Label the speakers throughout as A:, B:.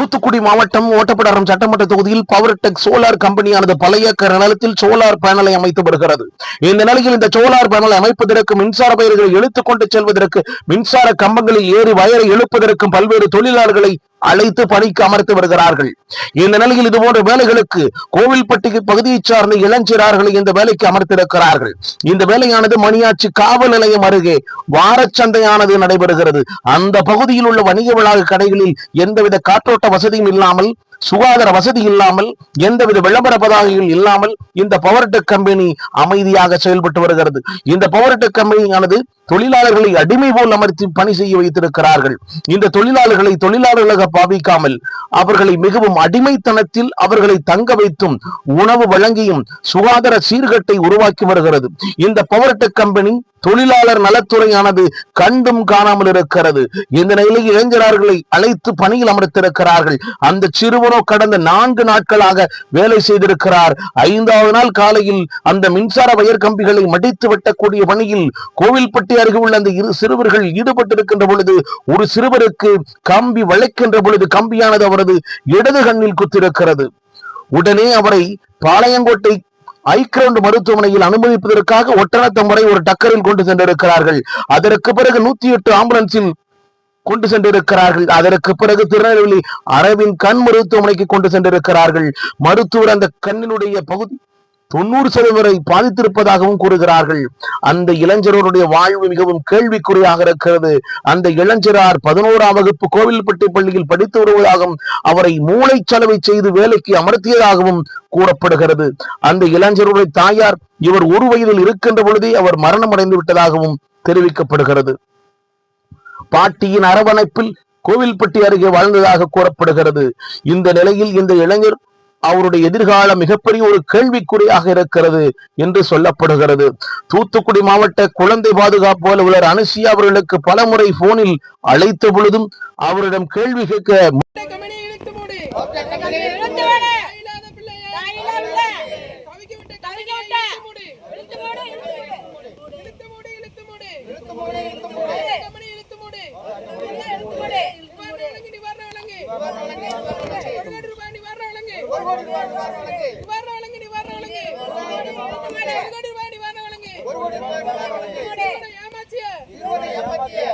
A: தூத்துக்குடி மாவட்டம் ஓட்டப்பிடாரம் சட்டமன்ற தொகுதியில் பவர் டெக் சோலார் கம்பெனியானது பழைய நிலத்தில் சோலார் பேனலை அமைத்து வருகிறது. இந்த நிலையில் இந்த சோலார் பேனலை அமைப்பதற்கு மின்சார பயிர்களை இழுத்துக் கொண்டு செல்வதற்கு மின்சார கம்பங்களில் ஏறி வயரை எழுப்பதற்கும் பல்வேறு தொழிலாளர்களை அழைத்து பணிக்கு அமர்த்து வருகிறார்கள். இந்த நிலையில் இது போன்ற வேலைகளுக்கு கோவில்பட்டி பகுதியைச் சார்ந்த இளஞ்சிறார்களை இந்த வேலைக்கு அமர்த்திருக்கிறார்கள். இந்த வேலையானது மணியாச்சி காவல் நிலையம் அருகே வாரச்சந்தையானது நடைபெறுகிறது. அந்த பகுதியில் உள்ள வணிக வளாக கடைகளில் எந்தவித காற்றோட்ட வசதியும் இல்லாமல் சுகாதார வசதி இல்லாமல் எந்தவித விளம்பர பதாகைகள் இல்லாமல் இந்த பவர்டெக் கம்பெனி அமைதியாக செயல்பட்டு வருகிறது. இந்த பவர்டெக் கம்பெனியானது தொழிலாளர்களை அடிமை போல் அமர்த்தி பணி செய்ய வைத்திருக்கிறார்கள். இந்த தொழிலாளர்களை தொழிலாளர்களாக பாவிக்காமல் அவர்களை மிகவும் அடிமைத்தனத்தில் அவர்களை தங்க வைத்தும் உணவு வழங்கியும் சுகாதார சீர்கட்டை உருவாக்கி வருகிறது. இந்த பவர்டெக் கம்பெனி தொழிலாளர் நலத்துறையானது கண்டும் காணாமல் இருக்கிறது. இந்த நிலையில் இளைஞர்களை அழைத்து பணியில் அமர்த்திருக்கிறார்கள். அந்த சிறுவனோ கடந்த நான்கு நாட்களாக வேலை செய்திருக்கிறார். ஐந்தாவது நாள் காலையில் அந்த மின்சார வயர் கம்பிகளை மடித்து வெட்டக்கூடிய பணியில் கோவில்பட்டி அருகே உள்ள அந்த இரு சிறுவர்கள் ஈடுபட்டிருக்கின்ற பொழுது ஒரு சிறுவருக்கு கம்பி வளைக்கின்ற பொழுது கம்பியானது அவரது இடது கண்ணில் குத்திருக்கிறது உடனே அவரை பாளையங்கோட்டை ஐக்ரவுண்ட் மருத்துவமனையில் அனுமதிப்பதற்காக ஒட்டனத்த முறை ஒரு டக்கரில் கொண்டு சென்றிருக்கிறார்கள். அதற்கு பிறகு நூத்தி எட்டு ஆம்புலன்ஸில் கொண்டு சென்றிருக்கிறார்கள். அதற்கு பிறகு திருநெல்வேலி அரவின் கண் மருத்துவமனைக்கு கொண்டு சென்றிருக்கிறார்கள். மருத்துவர் அந்த கண்ணினுடைய பகுதி தொண்ணூறு சதவீதரை பாதித்திருப்பதாகவும் கூறுகிறார்கள். அந்த இளைஞருடைய வாழ்வு மிகவும் கேள்விக்குறியாக இருக்கிறது. அந்த இளைஞரார் பதினோராம் வகுப்பு கோவில்பட்டி பள்ளியில் படித்து வருவதாகவும் அவரை மூளைச்சலவை செய்து வேலைக்கு அமர்த்தியதாகவும் கூறப்படுகிறது. அந்த இளைஞருடைய தாயார் இவர் ஒரு வயதில் இருக்கின்ற பொழுதே அவர் மரணம் அடைந்து விட்டதாகவும் தெரிவிக்கப்படுகிறது. பாட்டியின் அரவணைப்பில் கோவில்பட்டி அருகே வாழ்ந்ததாக கூறப்படுகிறது. இந்த நிலையில் இந்த இளைஞர் அவருடைய எதிர்காலம் மிகப்பெரிய ஒரு கேள்விக்குறியாக இருக்கிறது என்று சொல்லப்படுகிறது. தூத்துக்குடி மாவட்ட குழந்தை பாதுகாப்பு அலுவலர் அனுசியா அவர்களுக்கு பலமுறை போனில் அழைத்த பொழுதும் அவரிடம் கேள்வி கேட்க
B: கமனி இழுத்து மூடு.
C: மாவட்ட கம்பெனி
B: தாயில்லாத பிள்ளையை
C: தாயில்லாத பிள்ளை.
B: தவிக்க விட்ட
C: தவிக்க
B: கமனியை
C: விட்ட.
B: இழுத்து மூடு
C: இழுத்து மூடு, இழுத்து மூடு.
B: இழுத்து மூடு இழுத்து மூடு கமனி இழுத்து மூடு
C: இழுத்து மூடு.
B: நிவாரண வழங்கு நிவாரண வழங்கு ஒரு கோடி ரூபாய் நிவாரண வழங்கு நிவாரண வழங்கு நிவாரண வழங்கு ஒரு கோடி ரூபாய் நிவாரண வழங்கு சிறுவனை ஏமாற்றிய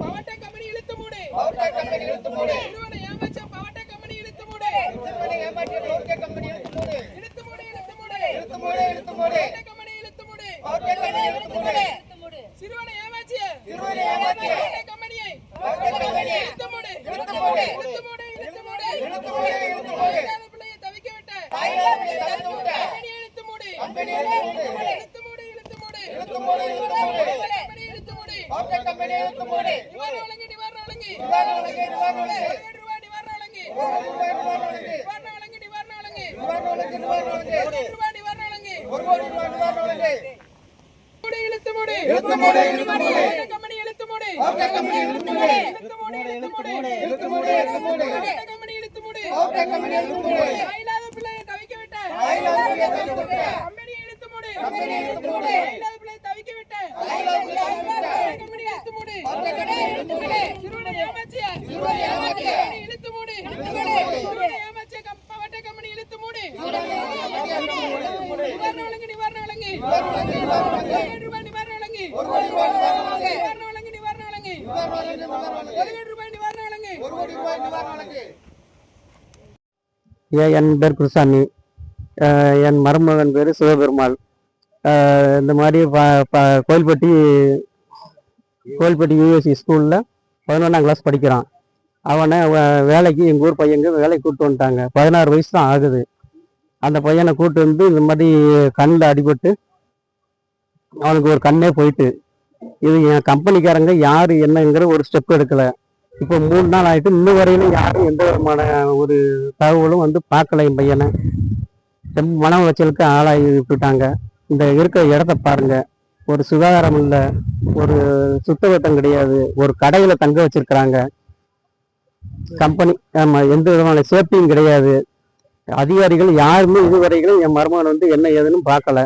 B: பவட்ட கம்பெனி இழுத்து மூடு சிறுவனை ஏமாற்றிய பவட்ட கம்பெனி இழுத்து மூடு இழுத்து மூடு இழுத்து மூடு பவட்ட கம்பெனி இழுத்து மூடு
C: இழுத்து மூடு.
B: சிறுவனை ஏமாற்றிய
C: ஏமாற்றிய.
B: பவட்ட கம்பெனியை இழுத்து மூடு இழுத்து மூடு இழுத்து மூடு இழுத்து மூடு தாயில்லாத பிள்ளையை தவிக்க விட்ட
C: தாயில்லாத பிள்ளையை தவிக்க விட்ட.
B: கம்பெனியை இழுத்து மூடு
C: கம்பெனியை இழுத்து மூடு.
B: இழுத்து மூடு இழுத்து மூடு கம்பெனியை இழுத்து மூடு. நிவாரண வழங்கு நிவாரண வழங்கு ஒரு கோடி ரூபாய் நிவாரண வழங்கு நிவாரண வழங்கு நிவாரண வழங்கு ஒரு கோடி ரூபாய் நிவாரண வழங்கு மூடு இழுத்து மூடு
D: இழுத்து மூடு, இழுத்து மூடு.
B: பவட்ட கம்பெனி இழுத்து மூடு
D: பவட்ட கம்பெனி இழுத்து மூடு.
B: இழுத்து மூடு இழுத்து மூடு
D: இழுத்து மூடு, இழுத்து மூடு.
B: பவட்ட கம்பெனி இழுத்து மூடு
D: பவட்ட கம்பெனி இழுத்து மூடு.
B: தாயில்லாத பிள்ளையை தவிக்க விட்ட
D: தாயில்லாத பிள்ளையை தவிக்க விட்ட.
B: கம்பெனியை இழுத்து மூடு
D: கம்பெனியை இழுத்து மூடு.
B: தாயில்லாத பிள்ளையை தவிக்க விட்ட
D: தாயில்லாத பிள்ளையை தவிக்க விட்ட.
B: பவட்ட கம்பெனி இழுத்து மூடு
D: பவட்ட கம்பெனி இழுத்து மூடு.
B: சிறுவனை ஏமாற்றிய
D: சிறுவனை ஏமாற்றிய.
B: கம்பெனி இழுத்து மூடு சிறுவனை ஏமாற்றிய கம்- பவட்ட கம்பெனி இழுத்து மூடு நிவாரண வழங்கு நிவாரண வழங்கு ஒரு கோடி ரூபாய் நிவாரண வழங்கு நிவாரண வழங்கு நிவாரண வழங்கு ஒரு கோடி ரூபாய் நிவாரண வழங்கு
E: ஏ- என் பேர் குருசாமி. அஹ் என் மருமகன் பேர் சிவபெருமாள். இந்த மாதிரி ப- ப- கோயில்பட்டி கோயில்பட்டி யூஎஸ்சி ஸ்கூலில் பதினொன்றாம் கிளாஸ் படிக்கிறான். அவனை வேலைக்கு எங்கள் ஊர் பையங்க வேலைக்கு கூப்பிட்டு வந்துட்டாங்க. பதினாறு வயசு தான் ஆகுது. அந்த பையனை கூப்பிட்டு வந்து இந்த மாதிரி கண்ணில் அடிபட்டு அவனுக்கு ஒரு கண்ணே போயிட்டு இது என் கம்பெனிக்காரங்க யார் என்னங்கிற ஒரு ஸ்டெப் எடுக்கலை. இப்போ மூணு நாள் ஆயிட்டு இன்னும் வரையிலும் யாரும் எந்த விதமான ஒரு தகவலும் வந்து பார்க்கல என் பையனை. ரொம்ப மன உளைச்சலுக்கு ஆளாகி விட்டுட்டாங்க. இந்த இருக்கிற இடத்த பாருங்க. ஒரு சுகாதாரம் இல்லை ஒரு சுத்தபத்தம் கிடையாது. ஒரு கடையில தங்க வச்சிருக்கிறாங்க. கம்பெனி ஆமா எந்த விதமான சேஃப்டியும் கிடையாது. அதிகாரிகள் யாருமே இதுவரைகளும் என் மருமகன் வந்து என்ன ஏதுன்னு பார்க்கல.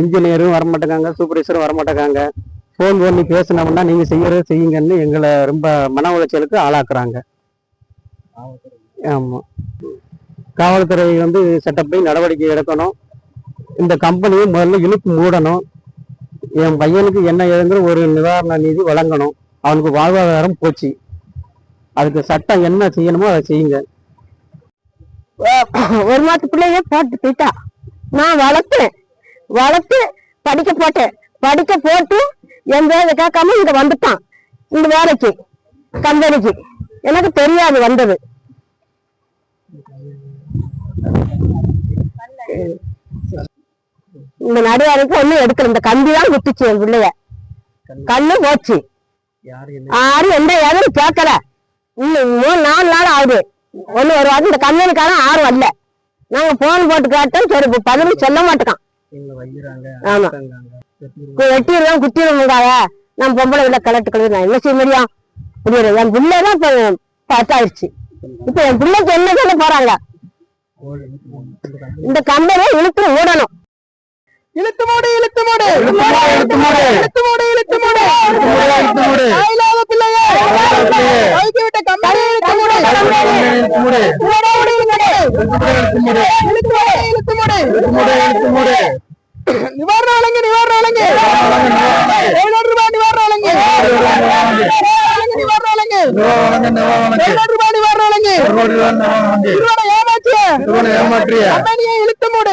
E: இன்ஜினியரும் வரமாட்டேங்காங்க சூப்பர்வைசரும் வரமாட்டேங்காங்க. ஃபோன் பண்ணி பேசினோம்னா நீங்கள் செய்கிறத செய்யுங்கன்னு எங்களை ரொம்ப மன உளைச்சலுக்கு ஆளாக்குறாங்க. ஆமாம் காவல்துறை வந்து சட்டப்படி நடவடிக்கை எடுக்கணும். இந்த கம்பெனியை முதல்ல இழுப்பு மூடணும். என் பையனுக்கு என்ன ஏதுங்கிற ஒரு நிவாரண நிதி வழங்கணும். அவனுக்கு வாழ்வாதாரம் போச்சு. அதுக்கு சட்டம் என்ன செய்யணுமோ அதை செய்யுங்க.
D: ஒரு மாத்து போட்டு போயிட்டா. நான் வளர்த்தேன். வளர்த்து படிக்க போட்டேன் படிக்க போட்டு எந்த வேலை கேட்காம இங்க வந்துட்டான். இந்த வேலைக்கு கம்பெனிக்கு. எனக்கு தெரியாது வந்தது. இந்த நடுவாரைக்கு ஒண்ணும் எடுக்கல. இந்த கம்பி தான் குத்துச்சு என் பிள்ளைய. கண்ணு போச்சு. யாரும் எந்த யாரும் கேட்கல. இன்னும் மூணு நாலு நாள் ஆகுது. ஒண்ணு ஒரு வாரம் இந்த கம்பெனிக்காரன் ஆறு வரல நாங்க போன் போட்டு கேட்டோம். சரி பதிலும் சொல்ல மாட்டேக்கான். ஆமா. வெட்டிடுவோம் குத்திடுவோங்காய நான் பொம்பளை உள்ள கலட்டு கழுவி நான் என்ன செய்ய முடியும்? முடியாது என் பிள்ளை தான் இப்ப பத்தாயிருச்சு இப்ப என் பிள்ளைக்கு என்ன சொல்ல போறாங்க? இந்த கம்பெனியை இழுத்து மூடணும்
F: இழுத்து மூடு இழுத்து மூடு
G: இழுத்து மூடு, இழுத்து மூடு.
F: இழுத்து மூடு இழுத்து மூடு
G: இழுத்து மூடு.
F: தாயில்லாத பிள்ளையே
G: பிள்ளையே.
F: கைக்கு விட்ட கம்பெனி இழுத்து மூடு
G: இழுத்து மூடு.
F: மூடு, மூடு, இழுத்து மூடு.
G: இழுத்து மூடு.
F: இழுத்து மூடு இழுத்து மூடு
G: இழுத்து மூடு, இழுத்து மூடு.
F: நிவாரணம் வழங்கு நிவாரணம் வழங்கு எழுநூறு ரூபாய் நிவாரணம் வழங்கு நிவாரணம் வழங்கு
G: நிவாரணம், நிவாரணம்.
F: எழுநூறு ரூபாய் நிவாரணம் வழங்கு
G: ஒரு ரூபாய் நிவாரணம்.
F: நிறுவன ஏமாற்றிய
G: நிறுவனம் ஏமாற்றிய
F: கம்பெனியை இழுத்து மூடு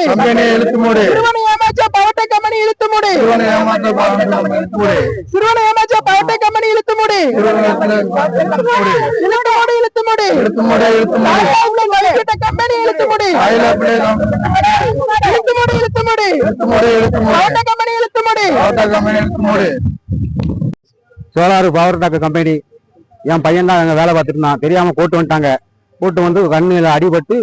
G: இழுத்து
F: பவட்ட கம்பெனி இழுத்து மூடு
G: நிறுவனம் ஏமாற்ற பாவம் இழுத்து மூடு.
F: சிறுவன ஏமாற்றிய பவட்ட கம்பெனி இழுத்து மூடு
G: நிறுவனத்துல இழுத்து மூடு.
F: இழுத்து மூடு இழுத்து மூடு
G: இழுத்து மூடு, இழுத்து மூடு.
F: தாயில்லாத கைக்கிட்ட கம்பெனி இழுத்து மூடு
G: தாயில்லா பிள்ளை நாம்
F: இழுத்து மூடு இழுத்து மூடு
G: இழுத்து மூடு, இழுத்து மூடு.
F: பவட்ட கம்பெனி இழுத்து மூடு
G: ஆட்டோ கம்பெனி இழுத்து மூடு.
E: சோலார் பவர் டாக் கம்பெனி என் பையன் தான் அங்கே வேலை பார்த்துட்டு இருந்தான். தெரியாம போட்டு வந்துட்டாங்க. போட்டு வந்து கண்ணில் அடிபட்டு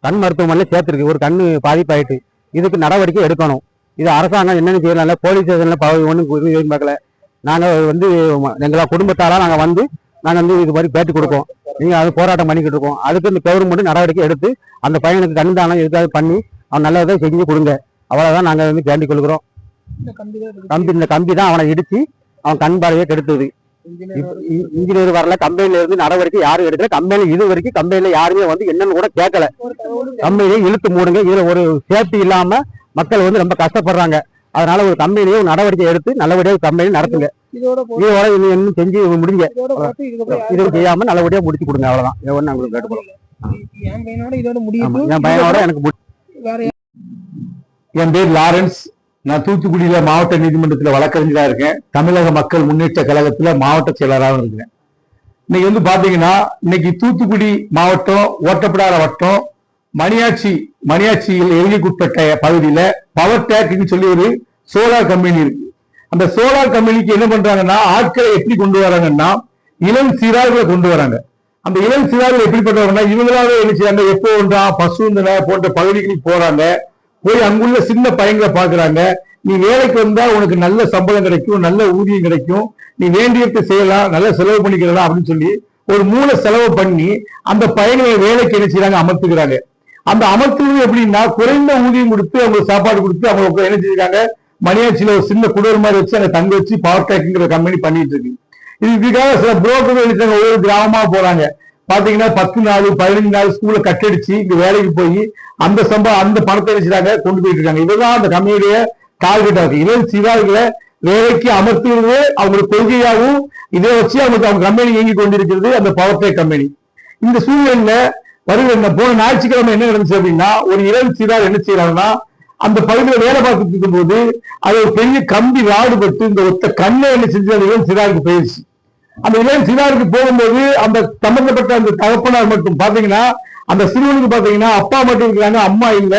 E: கண் மருத்துவமனையில் சேர்த்துருக்கு. ஒரு கண்ணு பாதிப்பாயிட்டு. இதுக்கு நடவடிக்கை எடுக்கணும். இது அரசாங்கம் என்னென்னு செய்யல போலீஸ் ஸ்டேஷனில் ஒன்றும் பார்க்கல. நாங்கள் வந்து ம- எங்களா குடும்பத்தாராக நாங்கள் வந்து நாங்கள் வந்து இது மாதிரி பேட்டி கொடுப்போம் நீங்கள் அது போராட்டம் பண்ணிக்கிட்டு இருக்கோம். அதுக்கு இந்த கவர்மெண்ட் நடவடிக்கை எடுத்து அந்த பையனுக்கு கண் தானம் எதுக்காவது பண்ணி அவன் நல்லதை செஞ்சு கொடுங்க. அவ்வளோதான் நாங்கள் வந்து வேண்டிக் கொள்கிறோம். கம்பி இந்த கம்பி தான் அவனை இடிச்சு அவன் கண் பார்வையை கெடுத்தது. இன்ஜினியர் வரல கம்பெனில இருந்து நடவடிக்கை யாரும் எடுக்கல. கம்பெனி இது வரைக்கும் கம்பெனில யாருமே வந்து என்னன்னு கூட கேட்கல. கம்பெனியை இழுத்து மூடுங்க. இதுல ஒரு சேஃப்டி இல்லாம மக்கள் வந்து ரொம்ப கஷ்டப்படுறாங்க. அதனால ஒரு கம்பெனியை நடவடிக்கை எடுத்து நல்லபடியாக கம்பெனி நடத்துங்க.
F: இதோட
E: இன்னும் செஞ்சு முடிங்க. இது செய்யாம நல்லபடியா முடிச்சு கொடுங்க. அவ்வளவுதான். ஒண்ணு உங்களுக்கு
F: என் பையனோட
E: எனக்கு
G: என் பேர் லாரன்ஸ். நான் தூத்துக்குடியில மாவட்ட நீதிமன்றத்தில் வழக்கறிஞராக இருக்கேன். தமிழக மக்கள் முன்னேற்ற கழகத்தில் மாவட்ட செயலராகவும் இருக்கிறேன். இன்னைக்கு வந்து பார்த்தீங்கன்னா இன்னைக்கு தூத்துக்குடி மாவட்டம் ஓட்டப்படாத வட்டம் மணியாச்சி மணியாச்சியில் எல்லைக்குட்பட்ட பகுதியில் பவர் டேக்குன்னு சொல்லி ஒரு சோலார் கம்பெனி இருக்கு. அந்த சோலார் கம்பெனிக்கு என்ன பண்றாங்கன்னா ஆட்களை எப்படி கொண்டு வராங்கன்னா இளம் சிறார்களை கொண்டு வராங்க. அந்த இளம் சிறார்கள் எப்படிப்பட்டவங்கன்னா இவங்களாவே என்ன செய்யறாங்க எப்போ ஒன்றா பசுந்தனை போன்ற பகுதிகளுக்கு போறாங்க. போய் அங்குள்ள சின்ன பையங்களை பாக்குறாங்க நீ வேலைக்கு வந்தா உனக்கு நல்ல சம்பளம் கிடைக்கும் நல்ல ஊதியம் கிடைக்கும். நீ வேண்டியதை செய்யலாம் நல்ல செலவு பண்ணிக்கலாம் அப்படின்னு சொல்லி ஒரு மூல செலவு பண்ணி அந்த பையனை வேலைக்கு என்ன செய்யறாங்க அமர்த்துக்கிறாங்க. அந்த அமர்த்துறது எப்படின்னா குறைந்த ஊதியம் கொடுத்து அவங்களுக்கு சாப்பாடு கொடுத்து அவங்க என்ன செய்றாங்க மணியாச்சியில ஒரு சின்ன குடர் மாதிரி வச்சு அதை தங்க வச்சு பவர் டேக்குங்கிற கம்பெனி பண்ணிட்டு இருக்கு. இது இதுக்காக சில புரோக்கர்கள் ஒவ்வொரு கிராமமா போறாங்க. பாத்தீங்கன்னா பத்து நாள் பதினஞ்சு நாள் ஸ்கூல்ல கட்டடிச்சு இங்க வேலைக்கு போய் அந்த சம்பளம் அந்த பணத்தை வச்சுட்டாங்க கொண்டு போயிட்டு இருக்காங்க. இதுதான் அந்த கம்பெனியுடைய டார்கெட்டா இருக்கு. இளம் சிறார்களை வேலைக்கு அமர்த்துவது அவங்களுக்கு கொள்கையாகவும் இதை வச்சு அவங்களுக்கு அவங்க கம்பெனி இயங்கி கொண்டிருக்கிறது அந்த பவர் கம்பெனி இந்த சூழ்நிலையில வருகிற என்ன போன ஞாயிற்றுக்கிழமை என்ன நடந்துச்சு அப்படின்னா ஒரு இளம் சிறார் என்ன செய்யறாங்கன்னா அந்த பகுதியில் வேலை பார்த்துட்டு இருக்கும்போது அது ஒரு பெரிய கம்பி ராடுபட்டு இந்த ஒத்த கண்ணை என்ன செஞ்சு அந்த இளம் சிறாருக்கு போயிடுச்சு அந்த இளைஞன் சிறாருக்கு போகும்போது அந்த சம்பந்தப்பட்ட அந்த தகப்பனார் மட்டும் பாத்தீங்கன்னா அந்த சிறுவனுக்கு பாத்தீங்கன்னா அப்பா மட்டும் இருக்கிறாங்க அம்மா இல்ல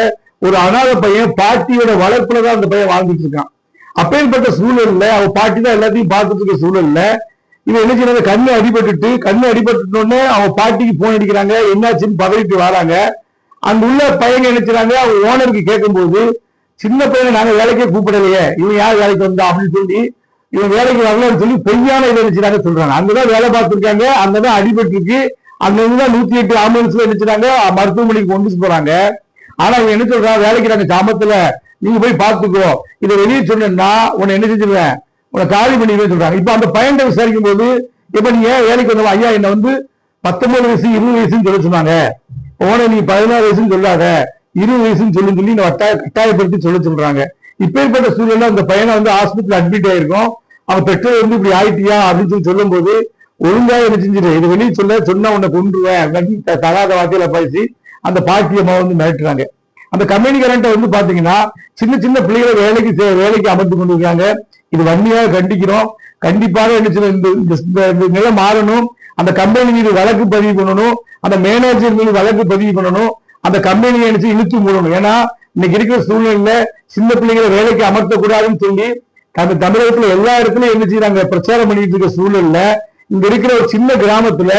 G: ஒரு அனாதை பையன் பாட்டியோட வளர்ப்புலதான் அந்த பையன் வாழ்ந்துட்டு இருக்கான். அப்பேற்பட்ட சூழல்ல அவ பாட்டி தான் எல்லாத்தையும் பார்த்துட்டு இருக்க சூழல்ல இவன் என்ன செய்யறாங்க? கண்ணு அடிபட்டுட்டு கண்ணு அடிபட்டுட்டோடனே அவன் பாட்டிக்கு போன் அடிக்கிறாங்க என்னாச்சுன்னு பதவிட்டு வராங்க. அந்த உள்ள பையன் நினைச்சாங்க அவங்க ஓனருக்கு கேட்கும் போது சின்ன பையனை நாங்க வேலைக்கே கூப்பிடலையே இவன் யார் வேலைக்கு வந்தா? அப்படின்னு சொல்லி இவன் வேலைக்கு வரலன்னு சொல்லி பொய்யான இதை நினைச்சாங்க சொல்றாங்க. அங்கதான் வேலை பார்த்திருக்காங்க அங்கதான் அடிபட்டு இருக்கு அங்க நூத்தி எட்டு ஆம்புலன்ஸ்ல நினைச்சாங்க மருத்துவமனைக்கு கொண்டு போறாங்க. ஆனா இவன் என்ன சொல்றா வேலைக்கு நாங்க சாமத்துல நீங்க போய் பாத்துக்கோ இதை வெளியே சொன்னா உன்னை என்ன செஞ்சிருவேன்? உன்னை காலி பண்ணிடுவேன் சொல்றாங்க. இப்ப அந்த பையன்கிட்ட விசாரிக்கும் போது இப்ப நீங்க வேலைக்கு வந்தவன்? ஐயா என்ன வந்து பத்தொன்பது வயசு இருபது வயசுன்னு சொல்ல சொன்னாங்க. உன நீ பதினாறு வயசுன்னு சொல்லாத இருபது வயசுன்னு சொல்லி சொல்லி வட்டாய கட்டாயப்படுத்தி சொல்ல சொல்றாங்க. இப்பேற்பட்ட சூழல்ல அந்த பையனை வந்து ஹாஸ்பிட்டல் அட்மிட் ஆயிருக்கும். அவன் பெற்றோர் வந்து இப்படி ஆயிட்டியா அப்படின்னு சொல்லி சொல்லும் போது ஒழுங்கா என்ன செஞ்சிரு இது வெளியே சொல்ல சொன்னா உன்னை கொண்டுருவேன் தகாத வார்த்தையில பேசி அந்த பாட்டியம்மா வந்து மிரட்டுறாங்க. அந்த கம்பெனி வந்து பாத்தீங்கன்னா சின்ன சின்ன பிள்ளைகளை வேலைக்கு வேலைக்கு அமர்த்து கொண்டு இருக்காங்க. இது வன்மையாக கண்டிக்கிறோம். கண்டிப்பாக என்ன இந்த இந்த நிலை மாறணும். அந்த கம்பெனி மீது வழக்கு பதிவு பண்ணணும். அந்த மேனேஜர் மீது வழக்கு பதிவு பண்ணணும். அந்த கம்பெனியை நினைச்சு இழுத்து மூடணும். ஏன்னா இன்னைக்கு இருக்கிற சூழ்நிலையில சின்ன பிள்ளைகளை வேலைக்கு அமர்த்தக்கூடாதுன்னு சொல்லி அந்த தமிழகத்துல எல்லா இடத்துலயும் என்ன செய்யறாங்க பிரச்சாரம் பண்ணிட்டு இருக்க சூழல்ல இங்க இருக்கிற ஒரு சின்ன கிராமத்துல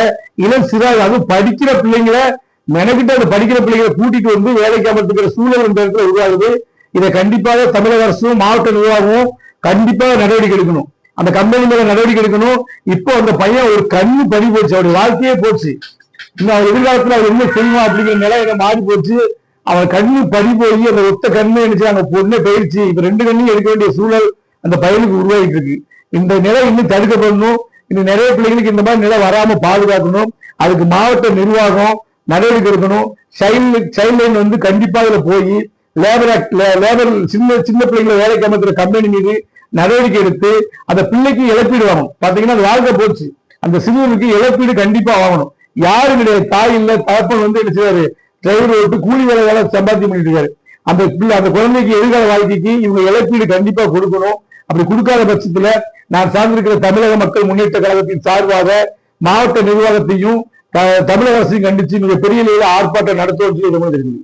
G: இளம் சிறார் அதுவும் படிக்கிற பிள்ளைங்களை மெனக்கிட்ட அந்த படிக்கிற பிள்ளைங்களை கூட்டிட்டு வந்து வேலைக்கு அமர்த்துக்கிற சூழல் இந்த இடத்துல உருவாகுது. இதை கண்டிப்பாக தமிழக அரசும் மாவட்ட நிர்வாகமும் கண்டிப்பாக நடவடிக்கை எடுக்கணும். அந்த கம்பெனி மேல நடவடிக்கை எடுக்கணும். இப்போ அந்த பையன் ஒரு கண்ணு படி போச்சு. அவருடைய வாழ்க்கையே போச்சு. இன்னும் அவர் எதிர்காலத்துல அவர் என்ன செய்வான் அப்படிங்கிற நிலை என்ன மாறி போச்சு. அவன் கண்ணு படி போய் அந்த ஒத்த கண்ணு நினைச்சு அங்க பொண்ணு பயிற்சி இப்ப ரெண்டு கண்ணையும் எடுக்க வேண்டிய சூழல் அந்த பயனுக்கு உருவாகிட்டு இருக்கு. இந்த நிலை இன்னும் தடுக்கப்படணும். இன்னும் நிறைய பிள்ளைகளுக்கு இந்த மாதிரி நிலை வராம பாதுகாக்கணும். அதுக்கு மாவட்ட நிர்வாகம் நடவடிக்கை எடுக்கணும். சைல்டு சைல்ட் லைன் வந்து கண்டிப்பா இதுல போய் லேபர் ஆக்ட் லேபர் சின்ன சின்ன பிள்ளைங்களை வேலைக்கு அமைக்கிற கம்பெனி மீது நடவடிக்கை எடுத்து அந்த பிள்ளைக்கு இழப்பீடு வாங்கணும். பாத்தீங்கன்னா அது வாழ்க்கை போச்சு. அந்த சிறுவனுக்கு இழப்பீடு கண்டிப்பா வாங்கணும். யாரும் கிடையாது. தாய் இல்ல தகப்பன் வந்து என்ன செய்வாரு? டிரைவர் விட்டு கூலி வேலை வேலை சம்பாத்தியம் பண்ணிட்டு இருக்காரு. அந்த பிள்ளை அந்த குழந்தைக்கு எதிர்கால வாழ்க்கைக்கு இவங்க இழப்பீடு கண்டிப்பா கொடுக்கணும். அப்படி கொடுக்காத பட்சத்துல நான் சார்ந்திருக்கிற தமிழக மக்கள் முன்னேற்ற கழகத்தின் சார்பாக மாவட்ட நிர்வாகத்தையும் த- தமிழக அரசையும் கண்டிச்சு மிகப்பெரிய அளவில் ஆர்ப்பாட்டம் நடத்துவோம் தெரிஞ்சு